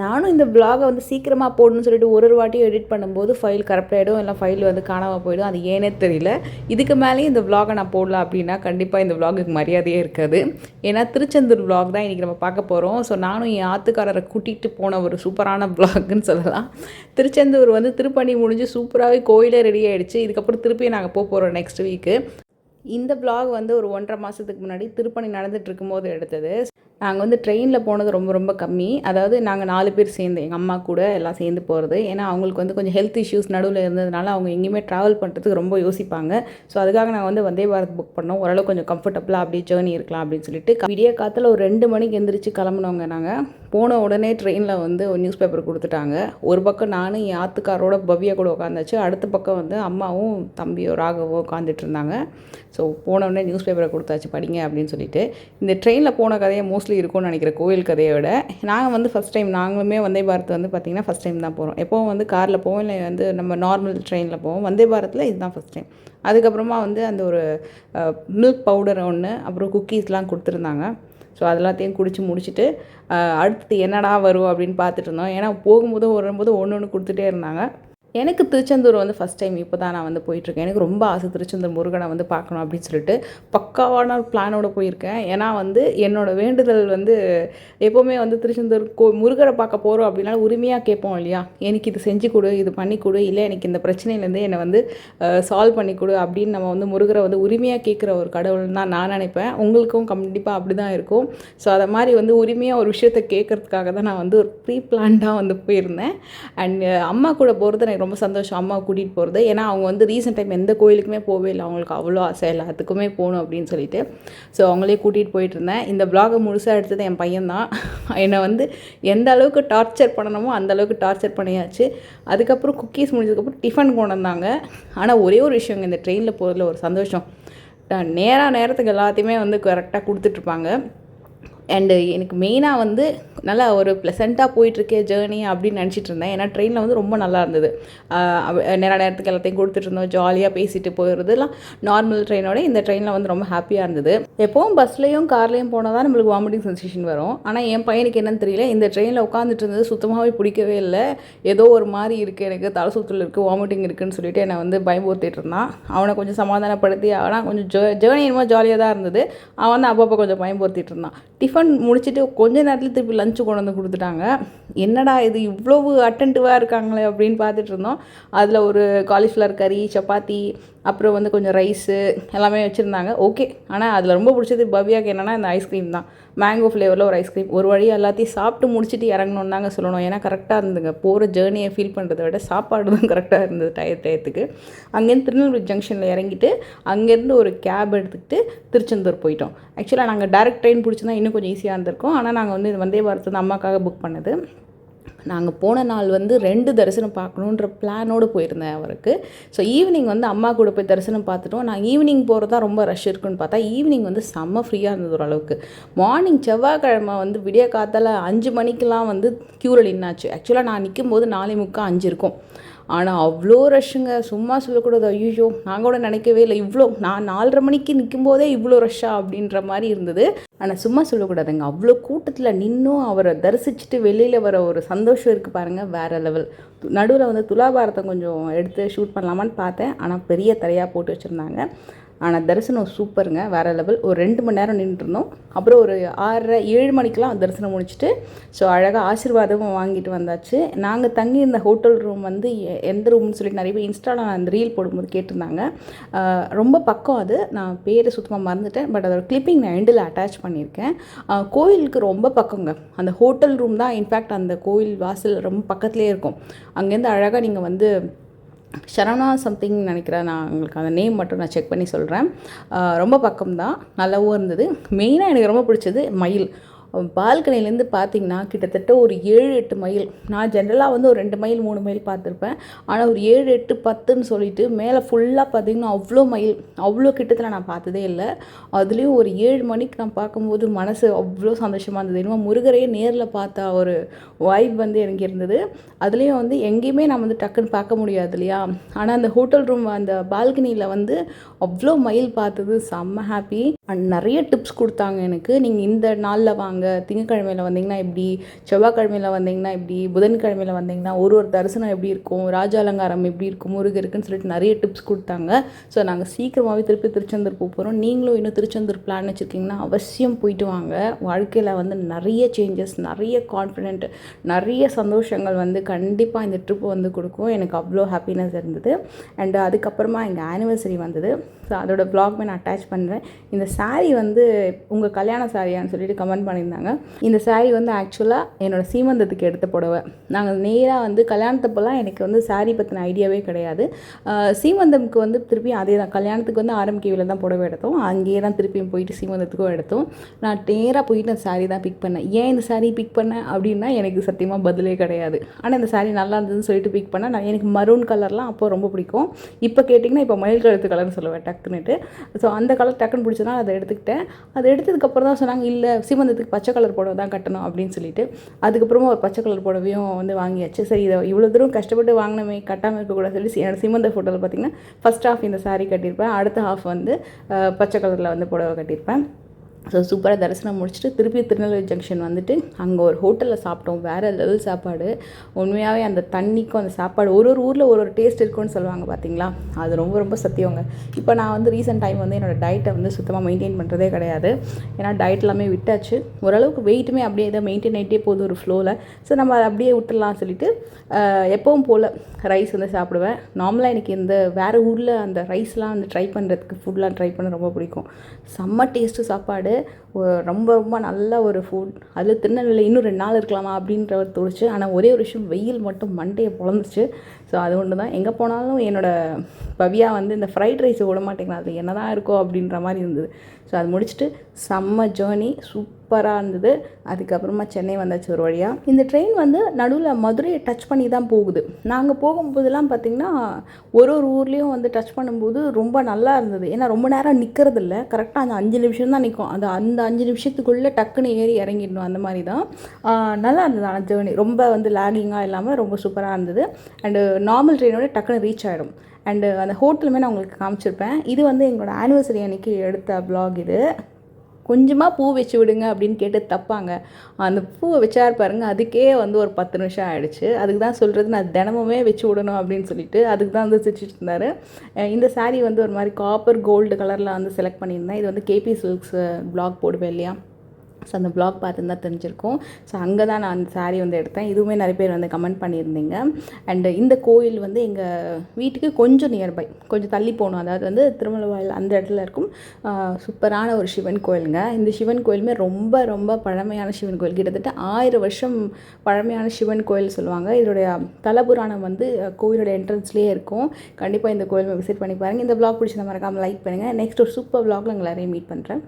நானும் இந்த vlog-அ வந்து சீக்கிரமாக போடணும்னு சொல்லிட்டு ஒரு ஒரு வாட்டியும் எடிட் பண்ணும்போது ஃபைல் கரெக்ட் ஆகிடும் இல்லை ஃபைல் வந்து காணாமல் போயிடும். அது ஏனே தெரியல. இதுக்கு மேலேயும் இந்த vlog-அ நான் போடல அப்படின்னா கண்டிப்பாக இந்த vlog-க்கு மரியாதையே இருக்காது. ஏன்னா திருச்செந்தூர் vlog தான் இன்றைக்கி நம்ம பார்க்க போகிறோம் ஸோ நானும் என் ஆத்துக்காரரை கூட்டிகிட்டு போன ஒரு சூப்பரான vlog-ன்னு சொல்லலாம். திருச்செந்தூர் வந்து திருப்பணி முடிஞ்சு சூப்பராகவே கோயிலே ரெடி ஆகிடுச்சு இதுக்கப்புறம் திருப்பி நாங்கள் போக போகிறோம் நெக்ஸ்ட் வீக்கு இந்த பிளாக் வந்து ஒரு ஒன்றரை மாதத்துக்கு முன்னாடி திருப்பணி நடந்துகிட்டு இருக்கும்போது எடுத்தது. நாங்கள் வந்து ட்ரெயினில் போனது ரொம்ப ரொம்ப கம்மி. அதாவது நாங்கள் நாலு பேர் சேர்ந்து எங்கள் அம்மா கூட எல்லாம் சேர்ந்து போகிறது ஏன்னா அவங்களுக்கு வந்து கொஞ்சம் ஹெல்த் இஷ்யூஸ் நடுவில் இருந்ததுனால அவங்க எங்கேயுமே ட்ராவல் பண்ணுறதுக்கு ரொம்ப யோசிப்பாங்க. ஸோ அதுக்காக நாங்கள் வந்து வந்தே பாரத் புக் பண்ணோம். ஓரளவு கொஞ்சம் கம்ஃபர்டபுளாக அப்படியே ஜேர்னி இருக்கலாம் அப்படின்னு சொல்லிட்டு. விடிய காத்தில் ஒரு ரெண்டு மணிக்கு எந்திரிச்சு கிளம்புனவங்க நாங்கள் போன உடனே ட்ரெயினில் வந்து ஒரு நியூஸ் பேப்பர் கொடுத்துட்டாங்க. ஒரு பக்கம் நானும் என் ஆத்துக்காரோட பவ்யா கூட உட்காந்தாச்சு அடுத்த பக்கம் வந்து அம்மாவும் தம்பியோ ராகவோ உட்காந்துட்டு இருந்தாங்க. ஸோ போன உடனே நியூஸ் பேப்பரை கொடுத்தாச்சு. படிங்க அப்படின்னு சொல்லிட்டு. இந்த ட்ரெயினில் போன கதையை மோஸ்ட்லி இருக்கும்னு நினைக்கிறேன் கோயில் கதையை விட. நாங்கள் வந்து ஃபஸ்ட் டைம் நாங்களுமே வந்தே பாரத் வந்து பார்த்திங்கன்னா ஃபஸ்ட் டைம் தான் போகிறோம் எப்போவும் வந்து காரில் போவோம் இல்லை வந்து நம்ம நார்மல் ட்ரெயினில் போவோம். வந்தே பாரத்தில் இதுதான் ஃபஸ்ட் டைம் அதுக்கப்புறமா வந்து அந்த ஒரு மில்க் பவுடர் ஒன்று அப்புறம் குக்கீஸ்லாம் கொடுத்துருந்தாங்க. ஸோ அதெல்லாத்தையும் குடித்து முடிச்சுட்டு அடுத்து என்னடா வரும் அப்படின்னு பார்த்துட்டு இருந்தோம். ஏன்னா போகும்போது வரும்போது ஒன்று ஒன்று கொடுத்துட்டே இருந்தாங்க. எனக்கு திருச்செந்தூர் வந்து ஃபஸ்ட் டைம் இப்போ தான் நான் வந்து போயிட்டுருக்கேன். எனக்கு ரொம்ப ஆசை திருச்செந்தூர் முருகனை வந்து பார்க்கணும் அப்படின்னு சொல்லிட்டு பக்காவான பிளானோட போயிருக்கேன். ஏன்னா வந்து என்னோடய வேண்டுதல் வந்து எப்போவுமே வந்து திருச்செந்தூர் கோ முருகனை பார்க்க போகிறோம் அப்படின்னா உரிமையாக கேட்போம் இல்லையா? எனக்கு இது செஞ்சு கொடு இது பண்ணி கொடு இல்லை எனக்கு இந்த பிரச்சனையிலேருந்து என்னை வந்து சால்வ் பண்ணி கொடு அப்படின்னு நம்ம வந்து முருகரை வந்து உரிமையாக கேட்குற ஒரு கடவுள் தான் நான் நினைப்பேன். உங்களுக்கும் கண்டிப்பாக அப்படி தான் இருக்கும். ஸோ அதை மாதிரி வந்து உரிமையாக ஒரு விஷயத்தை கேட்கறதுக்காக தான் நான் வந்து ஒரு ப்ரீ பிளான்டாக வந்து போயிருந்தேன். அண்ட் அம்மா கூட போகிறது எனக்கு ரொம்ப சந்தோஷம். அம்மா கூட்டிகிட்டு போகிறது ஏன்னா அவங்க வந்து ரீசெண்ட் டைம் எந்த கோயிலுக்குமே போகவே இல்லை. அவங்களுக்கு அவ்வளோ ஆசை. எல்லாத்துக்குமே போகணும் அப்படின்னு சொல்லிட்டு. ஸோ அவங்களே கூட்டிகிட்டு போயிட்டு இருந்தேன். இந்த பிளாகை முழுசாக எடுத்தது என் பையன்தான். என்னை வந்து எந்த அளவுக்கு டார்ச்சர் பண்ணணுமோ அந்த அளவுக்கு டார்ச்சர் பண்ணியாச்சு. அதுக்கப்புறம் குக்கீஸ் முடிஞ்சதுக்கப்புறம் டிஃபன் கொண்டு வந்தாங்க. ஆனால் ஒரே ஒரு விஷயங்க இந்த ட்ரெயினில் போகிறதுல ஒரு சந்தோஷம். நேராக நேரத்துக்கு எல்லாத்தையுமே வந்து கரெக்டாக கொடுத்துட்ருப்பாங்க அண்டு எனக்கு மெயினாக வந்து நல்லா ஒரு ப்ளசண்ட்டாக போயிட்டுருக்கே ஜேர்னி அப்படின்னு நினச்சிட்டு இருந்தேன். ஏன்னா ட்ரெயினில் வந்து ரொம்ப நல்லா இருந்தது. நேர நேரத்துக்கு எல்லாத்தையும் கொடுத்துட்டு இருந்தோம். ஜாலியாக பேசிட்டு போயிடுறதுலாம் நார்மல் ட்ரெயினோட இந்த ட்ரெயினில் வந்து ரொம்ப ஹாப்பியாக இருந்தது. எப்போவும் பஸ்லேயும் கார்லேயும் போனால் தான் நம்மளுக்கு வாமிட்டிங் சென்சேஷன் வரும். ஆனால் என் பையனுக்கு என்னன்னு தெரியல. இந்த ட்ரெயினில் உட்காந்துட்டு இருந்தது சுத்தமாகவே பிடிக்கவே இல்லை. ஏதோ ஒரு மாதிரி இருக்குது எனக்கு தலை சுற்றுல இருக்குது வாமிட்டிங் இருக்குன்னு சொல்லிட்டு என்னை வந்து பயமுறுத்திட்டு இருந்தான். அவனை கொஞ்சம் சமாதானப்படுத்தி ஆனால் கொஞ்சம் ஜே ஜேர்னி என்னமோ ஜாலியாக தான் இருந்தது. அவன் வந்து அப்பப்போ கொஞ்சம் பயமுறுத்திட்டு இருந்தான். டிஃபன் முடிச்சுட்டு கொஞ்ச நேரத்தில் திருப்பி லஞ்சு கொண்டு வந்து கொடுத்துட்டாங்க. என்னடா இது இவ்வளவு அட்டன்டிவாக இருக்காங்களே அப்படின்னு பார்த்துட்டு இருந்தோம். அதில் ஒரு காலிஃப்ளவர் கறி சப்பாத்தி அப்புறம் வந்து கொஞ்சம் ரைஸு எல்லாமே வச்சுருந்தாங்க. ஓகே ஆனால் அதில் ரொம்ப பிடிச்சது பவியாக்கு என்னென்னா இந்த ஐஸ்கிரீம் தான். மேங்கோ ஃப்ளேவரில் ஒரு ஐஸ்கிரீம் ஒரு வழி எல்லாத்தையும் சாப்பிட்டு முடிச்சுட்டு இறங்கணும்னு தாங்க சொல்லணும். ஏன்னா கரெக்டாக இருந்துங்க போகிற ஜேர்னியை ஃபீல் பண்ணுறதை விட சாப்பாடு தான் கரெக்டாக இருந்தது டயர் டயத்துக்கு. அங்கேருந்து திருநெல்வேலி ஜங்ஷனில் இறங்கிட்டு அங்கேருந்து ஒரு கேப் எடுத்துக்கிட்டு திருச்செந்தூர் போயிட்டோம். ஆக்சுவலாக நாங்கள் டேரக்ட் ட்ரெயின் பிடிச்சிருந்தா இன்னும் கொஞ்சம் ஈஸியாக இருந்திருக்கும். ஆனால் நாங்கள் வந்து இது வந்தே பாரத் வந்து அம்மாக்காக புக் பண்ணது. நாங்கள் போன நாள் வந்து ரெண்டு தரிசனம் பார்க்கணுன்ற பிளானோடு போயிருந்தேன் அவருக்கு. ஸோ ஈவினிங் வந்து அம்மா கூட போய் தரிசனம் பார்த்துட்டோம். நான் ஈவினிங் போகிறது தான் ரொம்ப ரஷ் இருக்குன்னு பார்த்தா ஈவினிங் வந்து செம்ம ஃப்ரீயாக இருந்தது ஓரளவுக்கு. மார்னிங் செவ்வாய்க்கிழமை வந்து விடிய காத்தால் அஞ்சு மணிக்கெலாம் வந்து க்யூரல் இன்னாச்சு ஆக்சுவலாக நான் நிற்கும் போது நாலே முக்கால் அஞ்சு இருக்கும். ஆனால் அவ்வளோ ரஷ்ஷுங்க சும்மா சொல்லக்கூடாது. ஐயோ நாங்கள் கூட நினைக்கவே இல்லை. இவ்வளோ நான் நாலரை மணிக்கு நிற்கும் போதே இவ்வளோ ரஷ்ஷா அப்படின்ற மாதிரி இருந்தது. ஆனால் சும்மா சொல்லக்கூடாதுங்க. அவ்வளோ கூட்டத்தில் நின்றும் அவரை தரிசிச்சுட்டு வெளியில் வர ஒரு சந்தோஷம் இருக்குது பாருங்கள் வேறு லெவல் நடுவில் வந்து துலாபாரத்தை கொஞ்சம் எடுத்து ஷூட் பண்ணலாமான்னு பார்த்தேன். ஆனால் பெரிய தரையாக போட்டு வச்சுருந்தாங்க. ஆனால் தரிசனம் சூப்பருங்க. வேறு லெவல். ஒரு ரெண்டு மணி நேரம் நின்றுருந்தோம் அப்புறம் ஒரு ஆறரை ஏழு மணிக்கெலாம் தரிசனம் முடிச்சுட்டு ஸோ அழகாக ஆசீர்வாதமும் வாங்கிட்டு வந்தாச்சு. நாங்கள் தங்கியிருந்த ஹோட்டல் ரூம் வந்து எந்த ரூம்னு சொல்லிட்டு நிறைய பேர் இன்ஸ்டாவில் நான் அந்த ரீல் போடும்போது கேட்டிருந்தாங்க. ரொம்ப பக்கம் அது. நான் பேர் சுத்தமாக மறந்துட்டேன். பட் அதோட கிளிப்பிங் நான் எண்டில் அட்டாச் பண்ணியிருக்கேன். கோயிலுக்கு ரொம்ப பக்கங்க. அந்த ஹோட்டல் ரூம் தான் இன்ஃபேக்ட் அந்த கோயில் வாசல் ரொம்ப பக்கத்துலேயே இருக்கும். அங்கேருந்து அழகாக நீங்கள் வந்து சரவணா சம்திங் நினைக்கிறேன் நான் உங்களுக்கு அந்த நேம் மட்டும் நான் செக் பண்ணி சொல்கிறேன் ரொம்ப பக்கம்தான் நல்லாவும் இருந்தது. மெயினாக எனக்கு ரொம்ப பிடிச்சது மயில். பால்கனிலேருந்து பார்த்தீங்கன்னா கிட்டத்தட்ட ஒரு ஏழு எட்டு மைல் நான் ஜென்ரலாக வந்து ஒரு ரெண்டு மைல் மூணு மைல் பார்த்துருப்பேன். ஆனால் ஒரு ஏழு எட்டு பத்துன்னு சொல்லிட்டு மேலே ஃபுல்லாக பார்த்தீங்கன்னா அவ்வளோ மைல் அவ்வளோ கிட்டத்தில் நான் பார்த்ததே இல்லை. அதுலேயும் ஒரு ஏழு மணிக்கு நான் பார்க்கும்போது மனசு அவ்வளோ சந்தோஷமாக இருந்தது. இன்னும் முருகரையே நேரில் பார்த்தா ஒரு வைப் வந்து எனக்கு இருந்தது. அதுலேயும் வந்து எங்கேயுமே நான் வந்து டக்குன்னு பார்க்க முடியாது இல்லையா? ஆனால் அந்த ஹோட்டல் ரூம் அந்த பால்கனியில் வந்து அவ்வளோ மைல் பார்த்தது. செம்ம ஹாப்பி அண்ட் நிறைய டிப்ஸ் கொடுத்தாங்க எனக்கு. நீங்கள் இந்த நாளில் வாங்க. நீங்கள் திங்கக்கிழமையில் வந்தீங்கன்னா எப்படி செவ்வாய்க்கிழமையில் வந்தீங்கன்னா எப்படி புதன்கிழமையில் வந்தீங்கன்னா ஒரு ஒரு தரிசனம் எப்படி இருக்கும் ராஜ அலங்காரம் எப்படி இருக்கும் முருகருக்குன்னு சொல்லிட்டு நிறைய டிப்ஸ் கொடுத்தாங்க. ஸோ நாங்கள் சீக்கிரமாகவே திருப்பி திருச்செந்தூர் போக போகிறோம் நீங்களும் இன்னும் திருச்செந்தூர் பிளான் வச்சுருக்கீங்கன்னா அவசியம் போயிட்டு வாங்க. வாழ்க்கையில் வந்து நிறைய சேஞ்சஸ் நிறைய கான்ஃபிடென்ட் நிறைய சந்தோஷங்கள் வந்து கண்டிப்பாக இந்த ட்ரிப் வந்து கொடுக்கும். எனக்கு அவ்வளோ ஹாப்பினஸ் இருந்தது. அண்டு அதுக்கப்புறமா எங்கள் ஆனிவர்சரி வந்தது. ஸோ அதோட ப்ளாக் நான் அட்டாச் பண்ணுறேன் இந்த சாரீ வந்து உங்கள் கல்யாண சாரியான்னு சொல்லிட்டு கமெண்ட் பண்ணியிருந்தாங்க. இந்த சாரீ வந்து ஆக்சுவலாக என்னோடய சீமந்தத்துக்கு எடுத்த புடவை. நாங்கள் நேராக வந்து கல்யாணத்தப்பெல்லாம் எனக்கு வந்து சாரீ பற்றின ஐடியாவே கிடையாது. சீமந்தம்க்கு வந்து திருப்பி அதே தான். கல்யாணத்துக்கு வந்து ஆரம்பிக்கையில் தான் புடவை எடுத்தோம். அங்கேயே தான் திருப்பியும் போயிட்டு சீமந்தத்துக்கும் எடுத்தோம். நான் நேராக போயிட்டு அந்த சாரீ தான் பிக் பண்ணேன். ஏன் இந்த சாரீ பிக் பண்ணேன் அப்படின்னா எனக்கு சத்தியமாக பதிலே கிடையாது. ஆனால் இந்த சாரீ நல்லா இருந்ததுன்னு சொல்லிட்டு பிக் பண்ணேன் நான் எனக்கு மரூன் கலர்லாம் அப்போ ரொம்ப பிடிக்கும். இப்போ கேட்டிங்கன்னா இப்போ மயில் கழுத்து கலர்னு சொல்லுவேன். டக்குன்னுட்டு. ஸோ அந்த கலர் டக்குன்னு பிடிச்சதுனால அதை எடுத்துக்கிட்டேன். அதை எடுத்ததுக்கப்புறம் தான் சொன்னாங்க இல்லை சீமந்தத்துக்கு பச்சை கலர் புடவை தான் கட்டணும் அப்படின்னு சொல்லிட்டு. அதுக்கப்புறமா ஒரு பச்சை கலர் புடவையும் வந்து வாங்கியாச்சு. சரி இதை இவ்வளோ தூரம் கஷ்டப்பட்டு வாங்கினமே கட்டாமல் இருக்கக்கூடாது சொல்லி சி- என்னோட ஃபோட்டோவில் பார்த்தீங்கன்னா ஃபஸ்ட் ஹாஃப் இந்த சாரீ கட்டியிருப்பேன். அடுத்த ஹாஃப் வந்து பச்சை கலரில் வந்து புடவை கட்டியிருப்பேன். ஸோ சூப்பராக தரிசனம் முடிச்சுட்டு திருப்பி திருநெல்வேலி ஜங்ஷன் வந்துட்டு அங்கே ஒரு ஹோட்டலில் சாப்பிட்டோம். வேறு லெவல் சாப்பாடு. உண்மையாகவே அந்த தண்ணிக்கும் அந்த சாப்பாடு ஒரு ஒரு ஊரில் ஒரு ஒரு டேஸ்ட் இருக்கும்னு சொல்லுவாங்க பார்த்தீங்களா அது ரொம்ப ரொம்ப சத்தியவங்க இப்போ நான் வந்து ரீசெண்ட் டைம் வந்து என்னோடய டயட்டை வந்து சுத்தமாக மெயின்டைன் பண்ணுறதே கிடையாது. ஏன்னா டயட் எல்லாமே விட்டாச்சு. ஓரளவுக்கு வெயிட்டுமே அப்படியே இதை மெயின்டைன் ஆகிட்டே போகுது ஒரு ஃப்ளோவில் ஸோ நம்ம அதை அப்படியே விட்டுடலாம் சொல்லிட்டு எப்போவும் எப்பவும் போல் ரைஸ் வந்து சாப்பிடுவேன். நார்மலாக எனக்கு இந்த வேறு ஊரில் அந்த ரைஸ்லாம் வந்து ட்ரை பண்ணுறதுக்கு ஃபுட்லாம் ட்ரை பண்ண ரொம்ப பிடிக்கும். செம்ம டேஸ்ட்டு சாப்பாடு. ரொம்ப ரொம்ப நல்ல ஒரு ஃபுட் அதில் திருநெல்வேலியில் இன்னும் ரெண்டு நாள் இருக்கலாமா அப்படின்ற ஒரு தோணுச்சு. ஆனால் ஒரே ஒரு விஷயம் வெயில் மட்டும் மண்டையை பொழந்துச்சு ஸோ அது ஒன்று தான் எங்கே போனாலும் என்னோடய பவியா வந்து இந்த ஃப்ரைட் ரைஸ் விட மாட்டேங்கிறா அது என்ன தான் இருக்கோ அப்படின்ற மாதிரி இருந்தது. ஸோ அது முடிச்சுட்டு செம்ம ஜேர்னி சூப்பராக இருந்தது. அதுக்கப்புறமா சென்னை வந்தாச்சு ஒரு வழியாக இந்த ட்ரெயின் வந்து நடுவில் மதுரையை டச் பண்ணி தான் போகுது. நாங்கள் போகும்போதெல்லாம் பார்த்திங்கன்னா ஒரு ஒரு ஊர்லேயும் வந்து டச் பண்ணும்போது ரொம்ப நல்லா இருந்தது. ஏன்னா ரொம்ப நேரம் நிற்கிறது இல்லை கரெக்டாக அந்த அஞ்சு நிமிஷம் தான் நிற்கும் அது அந்த அஞ்சு நிமிஷத்துக்குள்ளே டக்குன்னு ஏறி இறங்கிடணும் அந்த மாதிரி தான். நல்லா இருந்தது அந்த ஜேர்னி ரொம்ப வந்து லேகிங்காக இல்லாமல் ரொம்ப சூப்பராக இருந்தது. அண்டு நார்மல் ட்ரெயினோட டக்குன்னு ரீச் ஆகிடும் அண்டு அந்த ஹோட்டலுமே நான் உங்களுக்கு காமிச்சிருப்பேன். இது வந்து எங்களோட ஆனிவர்சரி அன்னைக்கு எடுத்த ப்ளாக் இது. கொஞ்சமாக பூ வச்சு விடுங்க அப்படின்னு கேட்டு தப்பாங்க. அந்த பூவை வச்சார் பாருங்கள் அதுக்கே வந்து ஒரு பத்து நிமிஷம் ஆகிடுச்சு அதுக்கு தான் சொல்கிறது நான் தினமுமே வச்சு விடணும் அப்படின்னு சொல்லிட்டு அதுக்கு தான் வந்து சிரிச்சிட்டு இருந்தார். இந்த சாரீ வந்து ஒரு மாதிரி காப்பர் கோல்டு கலரில் வந்து செலக்ட் பண்ணியிருந்தேன். இது வந்து கேபி சில்க்ஸ் பிளாக் போடுவேன் இல்லையா? ஸோ அந்த பிளாக் பார்த்துருந்தா தெரிஞ்சிருக்கும். ஸோ அங்கே தான் நான் அந்த சாரீ வந்து எடுத்தேன். இதுவுமே நிறைய பேர் வந்து கமெண்ட் பண்ணியிருந்தீங்க. அண்டு இந்த கோயில் வந்து எங்கள் வீட்டுக்கு கொஞ்சம் நியர்பை கொஞ்சம் தள்ளி போகணும். அதாவது வந்து திருமலவாயில் அந்த இடத்துல இருக்கும். சூப்பரான ஒரு சிவன் கோயிலுங்க. இந்த சிவன் கோயிலுமே ரொம்ப ரொம்ப பழமையான சிவன் கோயில். கிட்டத்தட்ட ஆயிரம் வருஷம் பழமையான சிவன் கோயில் சொல்லுவாங்க. இதோடைய தலபுராணம் வந்து கோயிலோட என்ட்ரன்ஸ்லேயே இருக்கும். கண்டிப்பாக இந்த கோயில் விசிட் பண்ணி பாருங்கள் இந்த பிளாக் பிடிச்சத மறக்காமல் லைக் பண்ணுங்கள் நெக்ஸ்ட் ஒரு சூப்பர் பிளாக்ல உங்களை மீட் பண்ணுறேன்